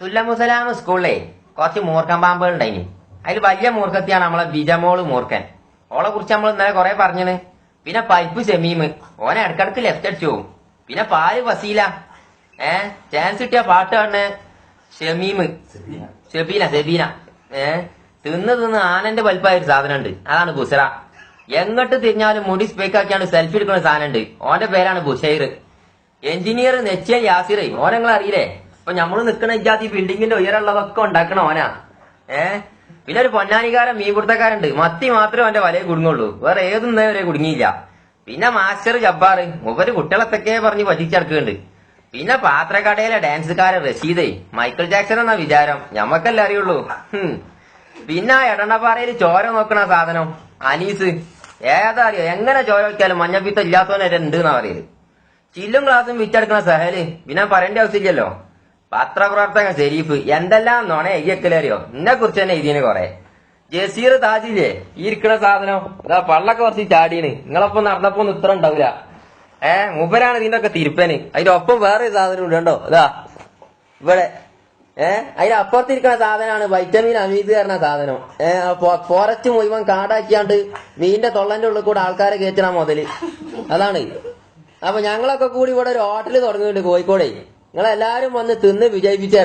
സുല്ലമുസലാം സ്കൂളിലെ കുറച്ച് മൂർഖൻ പാമ്പുകൾ ഉണ്ടായിന്. അതിൽ വലിയ മൂർഖത്തിയാണ് നമ്മളെ വിജമോൾ മൂർഖൻ. ഓളെ കുറിച്ച് നമ്മൾ ഇന്നലെ കുറെ പറഞ്ഞിന്. പിന്നെ പൈപ്പ് ഷമീം ഓനെ ഇടക്കിടക്ക് ലെഫ്റ്റ് അടിച്ചു. പോകും പിന്നെ പാൽ വസീല. ഏ ചാൻസ് കിട്ടിയ പാട്ട് കാണുന്ന ഷമീം ഷെബീന സെബീന ഏ തിന്ന് തിന്ന് ആനന്റെ വലിപ്പമായ ഒരു സാധനം ഉണ്ട് അതാണ് ബുസറ. എങ്ങോട്ട് തിരിഞ്ഞാലും മുടി സ്പേക്കാക്കിയാണ് സെൽഫി എടുക്കുന്ന സാധനം ഉണ്ട് ഓന്റെ പേരാണ് ബുഷൈർ. എഞ്ചിനീയർ നെച്ചിയ യാസിർ. ഓനെ ഇപ്പൊ നമ്മൾ നിക്കണ ഇജാതി ബിൽഡിങ്ങിന്റെ ഉയരമുള്ളതൊക്കെ ഉണ്ടാക്കണ ഓനാ ഏ? പിന്നെ ഒരു പൊന്നാനിക്കാരൻ മീൻപിടുത്തക്കാരുണ്ട് മത്തി മാത്രമേ അവന്റെ വലയെ കുടുങ്ങുള്ളൂ. വേറെ ഏതൊന്നും വരെ കുടുങ്ങിയില്ല. പിന്നെ മാസ്റ്റർ ജബ്ബാർ മൂപ്പര് കുട്ടികളെത്തൊക്കെ പറഞ്ഞ് പറ്റിച്ചടക്കുന്നുണ്ട്. പിന്നെ പാത്രക്കടയിലെ ഡാൻസുകാരൻ റഷീദേ. മൈക്കിൾ ജാക്സൺ എന്ന വിചാരം. ഞമ്മക്കല്ലേ അറിയുള്ളൂ. പിന്നെ ആ എടണപ്പാറയിൽ ചോര നോക്കണ സാധനം. അനീസ്. ഏതാ അറിയോ? എങ്ങനെ ചോര വെക്കാലും മഞ്ഞപ്പിത്തം ഇല്ലാത്തവനെ ഉണ്ട് എന്നാ പറയൽ. ചില്ലും ക്ലാസ്സും വിറ്റെടുക്കണ സഹൽ. പിന്നെ പറയേണ്ട ആവശ്യമില്ലല്ലോ. പത്രപ്രവർത്തകൻ ഷെരീഫ് എന്തെല്ലാം നോണേ എയ്യക്കലേറിയോ എന്നെ കുറിച്ച് തന്നെ എഴുതിന് കൊറേ. ജസീർ താജില്ലേ? ഈ ഇരിക്കണ സാധനം പള്ളൊക്കെ കുറച്ച് ചാടീന്. നിങ്ങളൊപ്പം നടന്നപ്പോ ഒന്നും ഇത്ര ഉണ്ടാവില്ല ഏ മൂപ്പരാണ് ഇതിന്റെ ഒക്കെ തിരുപ്പന്. അതിന്റെ ഒപ്പം വേറെ സാധനം ഉണ്ട് ഇതാ ഇവിടെ. ഏ അതിന്റെ അപ്പുറത്തിരിക്കുന്ന സാധനമാണ് വൈറ്റമിൻ അമീത് പറഞ്ഞ സാധനം. ഏ ഫോറസ്റ്റ് മുഴുവൻ കാടാക്കിയാണ്ട് മീനിന്റെ തൊള്ളന്റെ ഉള്ളിൽ കൂടെ ആൾക്കാരെ കയറ്റണ മുതൽ. അതാണ്. അപ്പൊ ഞങ്ങളൊക്കെ കൂടി ഇവിടെ ഒരു ഹോട്ടൽ തുടങ്ങുന്നുണ്ട് കോഴിക്കോടെ. നിങ്ങളെല്ലാരും വന്ന് തിന്ന് വിജയിപ്പിച്ചു.